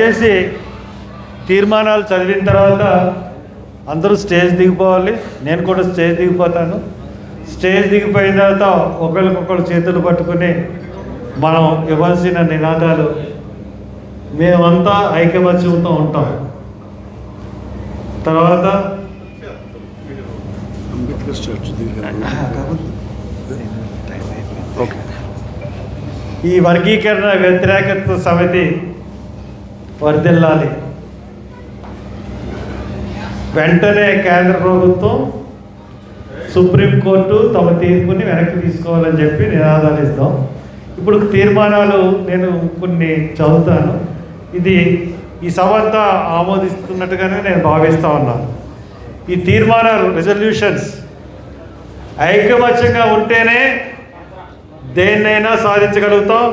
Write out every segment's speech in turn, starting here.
చేసి తీర్మానాలు చదివిన తర్వాత అందరూ స్టేజ్ దిగిపోవాలి. నేను కూడా స్టేజ్ దిగిపోతాను. స్టేజ్ దిగిపోయిన తర్వాత ఒకరికొకరు చేతులు పట్టుకుని మనం ఇవ్వాల్సిన నినాదాలు మేమంతా ఐకమత్యంతో ఉంటాం. తర్వాత అంబేద్కర్ చర్చ్ ఓకే. ఈ వర్గీకరణ వ్యతిరేకత సమితి వరదెల్లాలి వెంటనే కేంద్ర ప్రభుత్వం సుప్రీంకోర్టు తమ తీర్పుని వెనక్కి తీసుకోవాలని చెప్పి నినాదాలు ఇస్తాం. ఇప్పుడు తీర్మానాలు నేను కొన్ని చదువుతాను. ఇది ఈ సభ అంతా ఆమోదిస్తున్నట్టుగానే నేను భావిస్తూ ఉన్నాను ఈ తీర్మానాలు రెజల్యూషన్స్ ఐక్యమత్యంగా ఉంటేనే దేన్నైనా సాధించగలుగుతాం.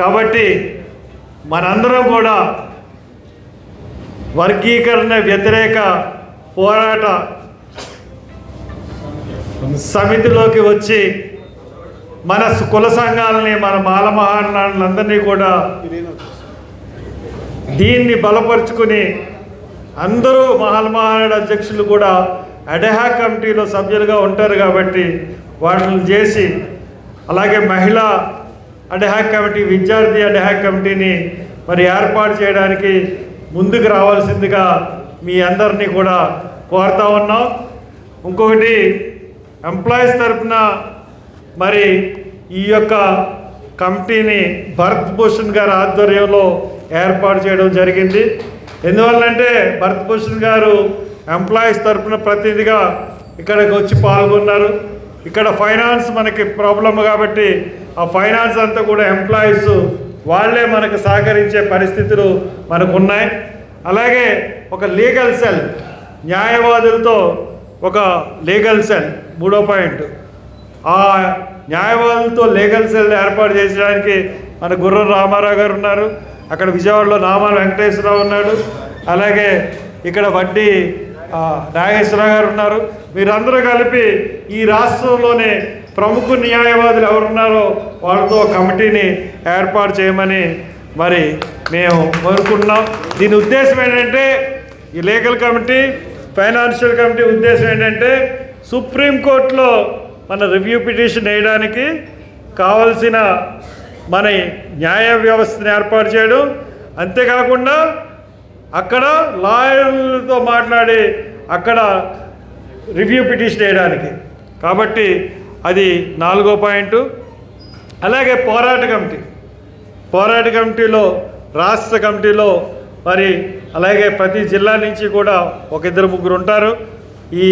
కాబట్టి మనందరం కూడా వర్గీకరణ వ్యతిరేక పోరాట సమితిలోకి వచ్చి మన కుల సంఘాలని మన మాలమహారాణులందరినీ కూడా దీన్ని బలపరుచుకుని అందరూ మహాలమహారాడు అధ్యక్షులు కూడా అడహా కమిటీలో సభ్యులుగా ఉంటారు కాబట్టి వాటిని చేసి అలాగే మహిళా అడ్హాక్ కమిటీ విద్యార్థి అడ్హాక్ కమిటీని మరి ఏర్పాటు చేయడానికి ముందుకు రావాల్సిందిగా మీ అందరినీ కూడా కోరుతా ఉన్నాం. ఇంకొకటి ఎంప్లాయీస్ తరఫున మరి ఈ యొక్క కమిటీని భరత్ భూషణ్ గారి ఆధ్వర్యంలో ఏర్పాటు చేయడం జరిగింది. ఎందువల్లంటే భరత్ భూషణ్ గారు ఎంప్లాయీస్ తరఫున ప్రతినిధిగా ఇక్కడికి వచ్చి పాల్గొన్నారు. ఇక్కడ ఫైనాన్స్ మనకి ప్రాబ్లం కాబట్టి ఆ ఫైనాన్స్ అంతా కూడా ఎంప్లాయీస్ వాళ్ళే మనకు సహకరించే పరిస్థితులు మనకు ఉన్నాయి అలాగే ఒక లీగల్ సెల్ న్యాయవాదులతో ఒక లీగల్ సెల్ మూడో పాయింట్. ఆ న్యాయవాదులతో లీగల్ సెల్ ఏర్పాటు చేసడానికి మన గుర్రం రామారావు గారు ఉన్నారు. అక్కడ విజయవాడలో నామాల వెంకటేశ్వరరావు ఉన్నాడు. అలాగే ఇక్కడ వడ్డీ నాగేశ్వర నాగేశ్వరరావు గారు ఉన్నారు. మీరందరూ కలిపి ఈ రాష్ట్రంలోనే ప్రముఖ న్యాయవాదులు ఎవరున్నారో వాళ్ళతో కమిటీని ఏర్పాటు చేయమని మరి మేము కోరుకుంటున్నాం. దీని ఉద్దేశం ఏంటంటే ఈ లీగల్ కమిటీ ఫైనాన్షియల్ కమిటీ ఉద్దేశం ఏంటంటే సుప్రీంకోర్టులో మన రివ్యూ పిటిషన్ వేయడానికి కావలసిన మన న్యాయ వ్యవస్థను ఏర్పాటు చేయడం. అంతేకాకుండా అక్కడ లాయర్లతో మాట్లాడి అక్కడ రివ్యూ పిటిషన్ వేయడానికి. కాబట్టి అది నాలుగో పాయింట్. అలాగే పోరాట కమిటీ. పోరాట కమిటీలో రాష్ట్ర కమిటీలో మరి అలాగే ప్రతి జిల్లా నుంచి కూడా ఒక ఇద్దరు ముగ్గురు ఉంటారు. ఈ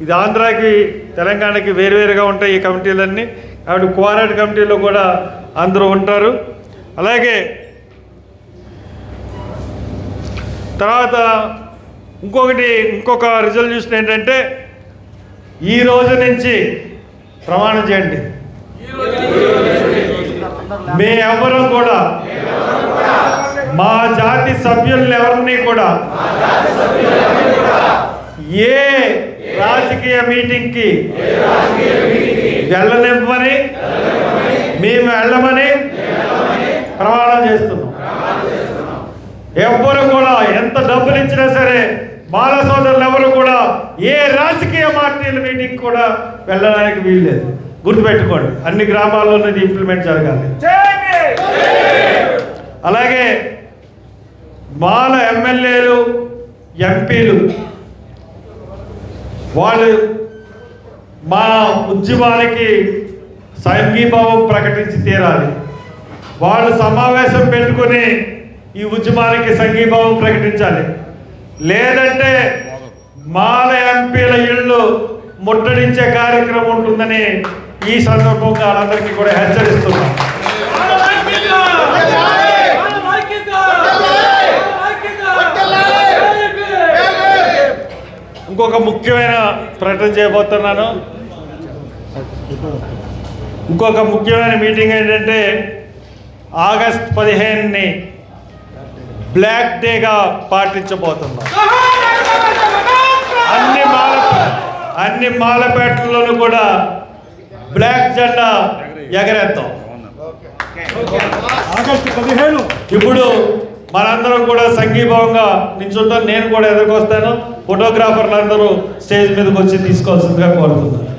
ఇది ఆంధ్రాకి తెలంగాణకి వేరువేరుగా ఉంటాయి ఈ కమిటీలన్నీ. కాబట్టి కోరాట కమిటీలో కూడా అందరూ ఉంటారు. అలాగే తర్వాత ఇంకొకటి ఇంకొక రిజల్యూషన్ ఏంటంటే ఈ రోజు నుంచి ప్రమాణం చేయండి. మే ఎవరు కూడా మా జాతి సభ్యులని ఎవరిని కూడా ఏ రాజకీయ మీటింగ్కి వెళ్ళనివ్వని మేము వెళ్ళమని ప్రమాణం చేస్తున్నాం. ఎవ్వరు కూడా ఎంత డబ్బులు ఇచ్చినా సరే బాల సోదరులు ఎవరు కూడా ఏ రాజకీయ పార్టీల మీటింగ్ కూడా వెళ్ళడానికి వీల్లేదు. గుర్తుపెట్టుకోండి అన్ని గ్రామాల్లోనూ ఇది ఇంప్లిమెంట్ జరగాలి. అలాగే బాల ఎమ్మెల్యేలు ఎంపీలు వాళ్ళు మా ఉద్యమానికి సంఘీభావం ప్రకటించి తీరాలి. వాళ్ళు సమావేశం పెట్టుకుని ఈ ఉద్యమానికి సంఘీభావం ప్రకటించాలి. లేదంటే మాల ఎంపీల ఇళ్ళు ముట్టడించే కార్యక్రమం ఉంటుందని ఈ సందర్భంగా అందరికీ కూడా హెచ్చరిస్తున్నాం. ఇంకొక ముఖ్యమైన ప్రకటన చేయబోతున్నాను. ఇంకొక ముఖ్యమైన మీటింగ్ ఏంటంటే ఆగస్ట్ పదిహేనుని బ్లాక్ డేగా పాటించబోతున్నాం. అన్ని మాల అన్ని మాలపేటల్లోనూ కూడా బ్లాక్ జెండా ఎగరేద్దాం. ఆగస్టు పదిహేను. ఇప్పుడు మనందరం కూడా సంఘీభావంగా నించుంటాం. నేను కూడా ఎదుర్కొస్తాను. ఫోటోగ్రాఫర్లు అందరూ స్టేజ్ మీదకి వచ్చి తీసుకోవాల్సిందిగా కోరుతున్నాను.